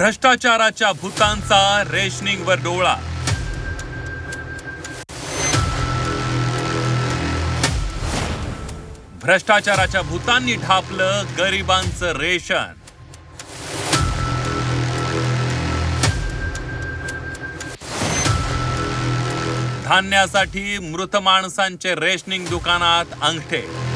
भ्रष्टाचाराच्या भूतांचा रेशनिंगवर डोळा. भ्रष्टाचाराच्या भूतांनी ठापलं गरिबांचं रेशन. धान्यासाठी मृत माणसांचे रेशनिंग दुकानात अंगठे.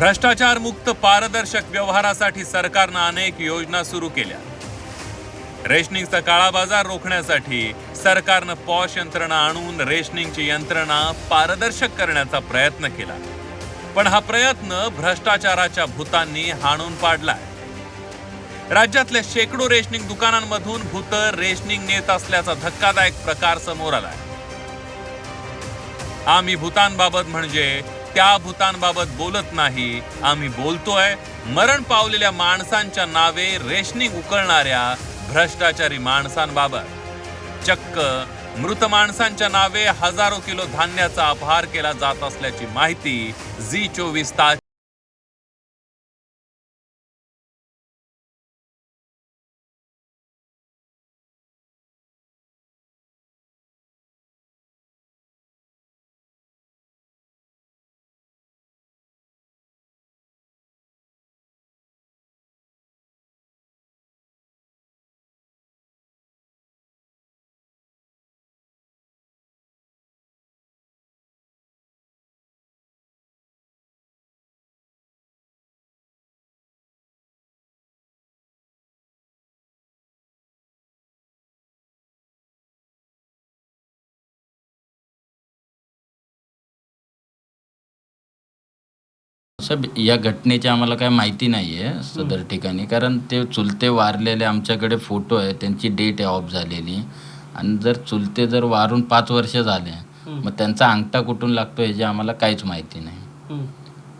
भ्रष्टाचार मुक्त पारदर्शक व्यवहारासाठी सरकारनं अनेक योजना सुरू केल्या. रेशनिंगचा काळा बाजार रोखण्यासाठी सरकारनं पॉश यंत्रणा आणून रेशनिंगची यंत्रणा पारदर्शक करण्याचा प्रयत्न केला. पण हा प्रयत्न भ्रष्टाचाराच्या भूतांनी हाणून पाडलाय. राज्यातल्या शेकडो रेशनिंग दुकानांमधून भूत रेशनिंग नेत असल्याचा धक्कादायक प्रकार समोर आलाय. आम्ही भूतांबाबत म्हणजे त्या भूतांबाबत बोलत नाही. आम्ही बोलतोय मरण पावलेल्या माणसांच्या नावे रेशनिंग उकळणाऱ्या भ्रष्टाचारी माणसांबाबत. चक्क मृत माणसांच्या नावे हजारो किलो धान्याचा अपहार केला जात असल्याची माहिती झी चोवीस तास साहेब या घटनेची आम्हाला काय माहिती नाही आहे सदर ठिकाणी. कारण ते चुलते वारलेले आमच्याकडे फोटो आहे त्यांची डेट आहे ऑफ झालेली. आणि जर चुलते जर वारून पाच वर्ष झाले मग त्यांचा अंगठा कुठून लागतो ह्याची आम्हाला काहीच माहिती नाही.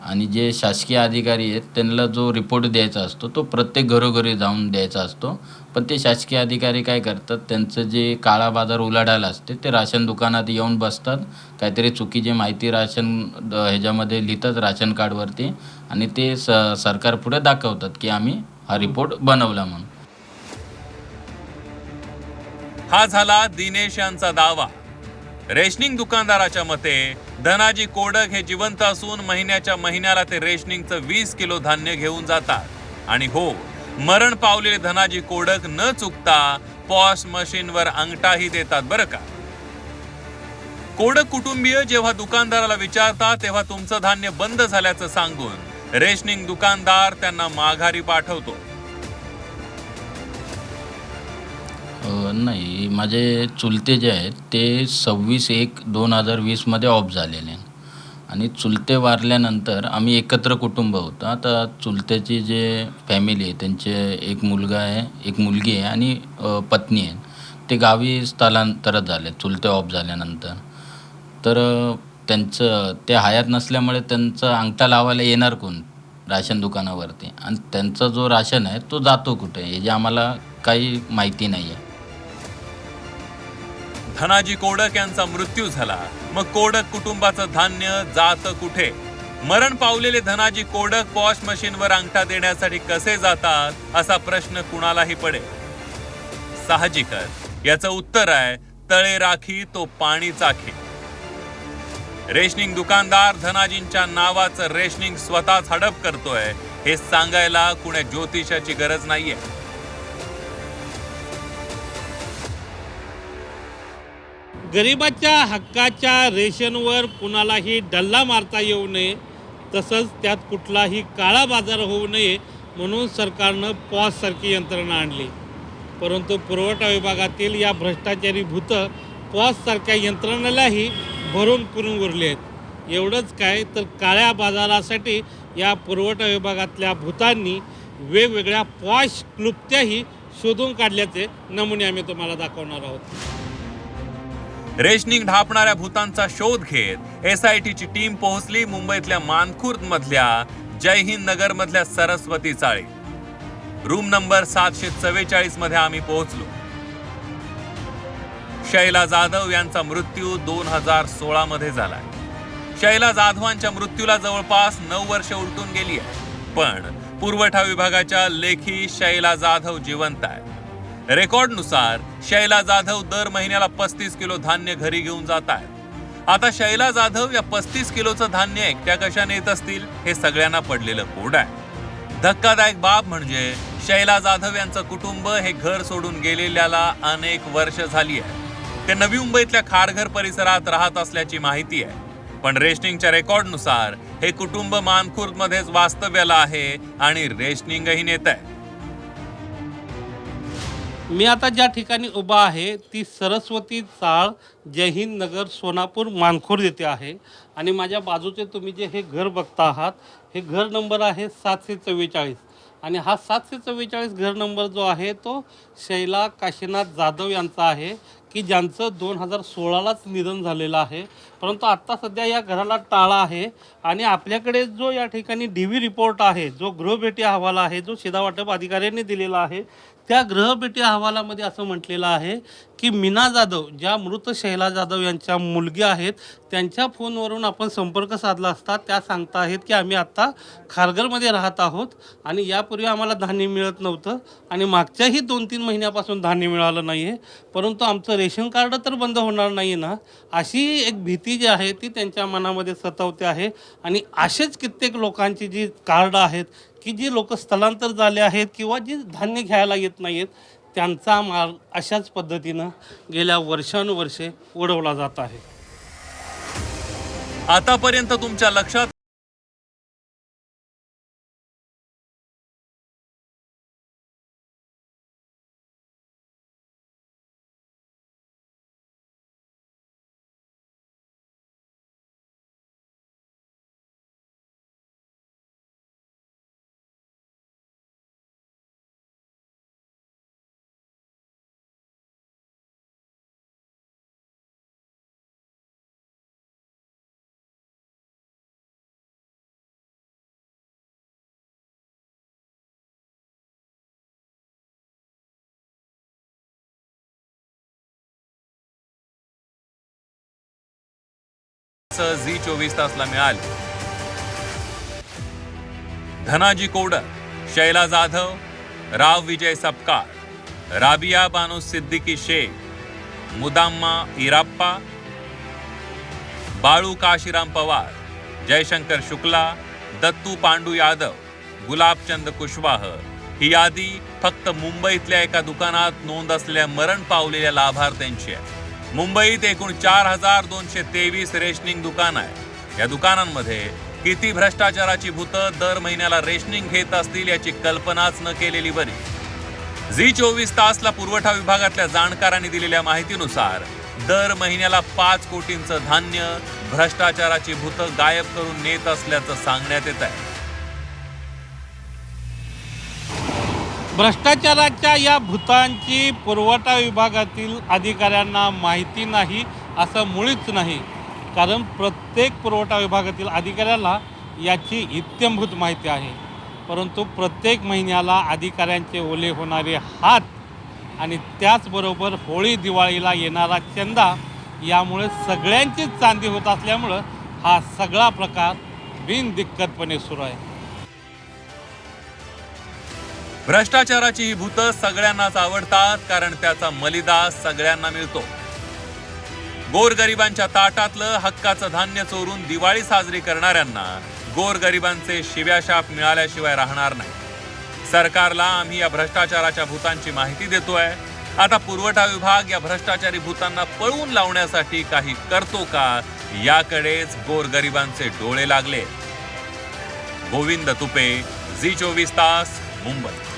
आणि जे शासकीय अधिकारी आहेत त्यांना जो रिपोर्ट द्यायचा असतो तो प्रत्येक घरोघरी जाऊन द्यायचा असतो. पण ते शासकीय अधिकारी काय करतात त्यांचं जे काळा बाजार उलाढायला असते ते राशन दुकानात येऊन बसतात. काहीतरी चुकीची माहिती राशन ह्याच्यामध्ये लिहितात राशन कार्डवरती आणि ते स सरकारपुढे दाखवतात की आम्ही हा रिपोर्ट बनवला म्हणून. हा झाला दिनेश यांचा दावा. रेशनिंग दुकानदाराच्या मते धनाजी कोडक हे जिवंत असून महिन्याच्या महिन्याला ते रेशनिंगचं वीस किलो धान्य घेऊन जातात. आणि हो मरण पावलेले धनाजी कोडक न चुकता पॉश मशीनवर अंगठाही देतात बरं का? कोडक कुटुंबीय जेव्हा दुकानदाराला विचारतात तेव्हा तुमचं धान्य बंद झाल्याचं सांगून रेशनिंग दुकानदार त्यांना माघारी पाठवतो. नाही माझे चुलते जे आहेत ते सव्वीस एक दोन हजार वीसमध्ये ऑफ झालेले. आणि चुलते वारल्यानंतर आम्ही एकत्र कुटुंब होतं. आता चुलत्याची जे फॅमिली आहे त्यांचे एक मुलगा आहे एक मुलगी आहे आणि पत्नी आहे. ते गावी स्थलांतरित झाले चुलते ऑफ झाल्यानंतर. तर त्यांचं ते हयात नसल्यामुळे त्यांचं अंगठा लावायला येणार कोण? राशन दुकानावरती. आणि त्यांचा जो राशन आहे तो जातो कुठे? हे जे आम्हाला काही माहिती नाही आहे धनाजी कोडक यांचा मृत्यू झाला. मग कोडक कुटुंबाचं धान्य जात कुठे? मरण पावलेले धनाजी कोडक वॉश मशीनवर अंगठा देण्यासाठी कसे जातात? असा प्रश्न कुणालाही पडेल. साहजिकच. याचं उत्तर आहे तळे राखी तो पाणी चाखे रेशनिंग दुकानदार धनाजींच्या नावाचं रेशनिंग स्वतःच हडप करतोय हे सांगायला कुण्या ज्योतिषाची गरज नाहीये. गरिबाच्या हक्काच्या रेशनवर कुणालाही डल्ला मारता येऊ नये तसंच त्यात कुठलाही काळा बाजार होऊ नये म्हणून सरकारनं पॉससारखी यंत्रणा आणली. परंतु पुरवठा विभागातील या भ्रष्टाचारी भूतं पॉससारख्या यंत्रणेलाही भरून पुरून उरले आहेत. एवढंच काय तर काळ्या बाजारासाठी या पुरवठा विभागातल्या भूतांनी वेगवेगळ्या पॉश क्लुप्त्याही शोधून काढल्याचे नमुने आम्ही तुम्हाला दाखवणार आहोत. रेशनिंग ढापणाऱ्या भूतांचा शोध घेत एस आय टीची टीम पोहोचली मुंबईतल्या मानखुर्द मधल्या जय हिंद नगर मधल्या सरस्वती चाळी. रूम नंबर सातशे चव्वेचाळीसमध्ये आम्ही पोहोचलो. शैला जाधव यांचा मृत्यू दोन हजार सोळा मध्ये झालाय. शैला जाधवांच्या मृत्यूला जवळपास नऊ वर्ष उलटून गेली आहे. पण पुरवठा विभागाच्या लेखी शैला जाधव जिवंत आहे रेकॉर्डनुसार शैला जाधव दर महिन्याला पस्तीस किलो धान्य घरी घेऊन जात आहेत. आता शैला जाधव या पस्तीस किलोचं धान्य एकट्या कशाने येत असतील हे सगळ्यांना पडलेलं कोड आहे. धक्कादायक बाब म्हणजे शैला जाधव यांचं कुटुंब हे घर सोडून गेलेल्याला अनेक वर्ष झाली आहे. ते नवी मुंबईतल्या खारघर परिसरात राहत असल्याची माहिती आहे. पण रेशनिंगच्या रेकॉर्डनुसार हे कुटुंब मानखुर्दमध्येच वास्तव्याला आहे आणि रेशनिंगही नेत आहे. मी आता ज्या ठिकाणी उभा आहे ती सरस्वती चाळ जय हिंद नगर सोनापूर मानखोर येथे आहे. आणि माझ्या बाजूचे तुम्ही जे हे घर बघता आहात हे घर नंबर आहे सातशे चव्वेचाळीस. आणि हा सातशे चव्वेचाळीस घर नंबर जो आहे तो शैला काशीनाथ जाधव यांचा आहे. की ज्यांचं दोन हजार सोळालाच निधन झालेलं आहे. परंतु आत्ता सध्या या घराला टाळा आहे आणि आपल्याकडे जो या ठिकाणी डी व्ही रिपोर्ट आहे जो गृहभेटी अहवाल आहे जो शिदावाटप अधिकाऱ्यांनी दिलेला आहे त्या गृहभेटी अहवालामध्ये असं म्हटलेलं आहे की मीना जाधव ज्या मृत शैला जाधव यांच्या मुलगी आहेत त्यांच्या फोनवरून आपण संपर्क साधला असता त्या सांगता आहेत की आम्ही आत्ता खारघरमध्ये राहत आहोत आणि यापूर्वी आम्हाला धान्य मिळत नव्हतं आणि मागच्याही दोन तीन महिन्यापासून धान्य मिळालं नाही आहे परंतु आमचं रेशन कार्ड तर बंद होणार नाही ना? अशी एक भीती जी आहे ती त्यांच्या मनामध्ये सतवते आहे. आणि असेच कित्येक लोकांची जी कार्ड आहेत की जी लोक स्थलांतर झाले आहेत किंवा जी धान्य घ्यायला येत नाही आहेत त्यांचा माल अशाच पद्धतीनं गेल्या वर्षानुवर्षे उडवला जात आहे. आतापर्यंत तुमच्या लक्षात झी चोवीस तासला मिळाले. धनाजी कोडर शैला जाधव राव विजय सपकाळ राबिया बानू सिद्दीकी शेख मुदाम्मा इराप्पा बाळू काशीराम पवार जयशंकर शुक्ला दत्तू पांडू यादव गुलाबचंद कुशवाह ही यादी फक्त मुंबईतल्या एका दुकानात नोंद असलेल्या मरण पावलेल्या लाभार्थ्यांची आहे. मुंबईत एकूण चार हजार दोनशे तेवीस रेशनिंग दुकान आहे. या दुकानांमध्ये किती भ्रष्टाचाराची भूतं दर महिन्याला रेशनिंग घेत असतील याची कल्पनाच न केलेली बरी झी चोवीस तासला पुरवठा विभागातल्या जाणकारांनी दिलेल्या माहितीनुसार दर महिन्याला पाच कोटींचं धान्य भ्रष्टाचाराची भूतं गायब करून नेत असल्याचं सांगण्यात येत आहे. भ्रष्टाचाराच्या या भूतांची पुरवठा विभागातील अधिकाऱ्यांना माहिती नाही असं मुळीच नाही. कारण प्रत्येक पुरवठा विभागातील अधिकाऱ्याला याची इत्यंभूत माहिती आहे. परंतु प्रत्येक महिन्याला अधिकाऱ्यांचे ओले होणारे हात आणि त्याचबरोबर होळी दिवाळीला येणारा चंदा यामुळे सगळ्यांचीच चांदी होत असल्यामुळं हा सगळा प्रकार बिनदिक्कतपणे सुरू आहे. भ्रष्टाचाराची ही भूतं सगळ्यांनाच आवडतात कारण त्याचा मलिदा सगळ्यांना मिळतो. गोरगरिबांच्या ताटातलं हक्काचं धान्य चोरून दिवाळी साजरी करणाऱ्यांना गोरगरिबांचे शिव्याशाप मिळाल्याशिवाय राहणार नाही. सरकारला आम्ही या भ्रष्टाचाराच्या भूतांची माहिती देतोय. आता पुरवठा विभाग या भ्रष्टाचारी भूतांना पळवून लावण्यासाठी काही करतो का याकडेच गोरगरिबांचे डोळे लागले. गोविंद तुपे झी चोवीस तास मुंबई.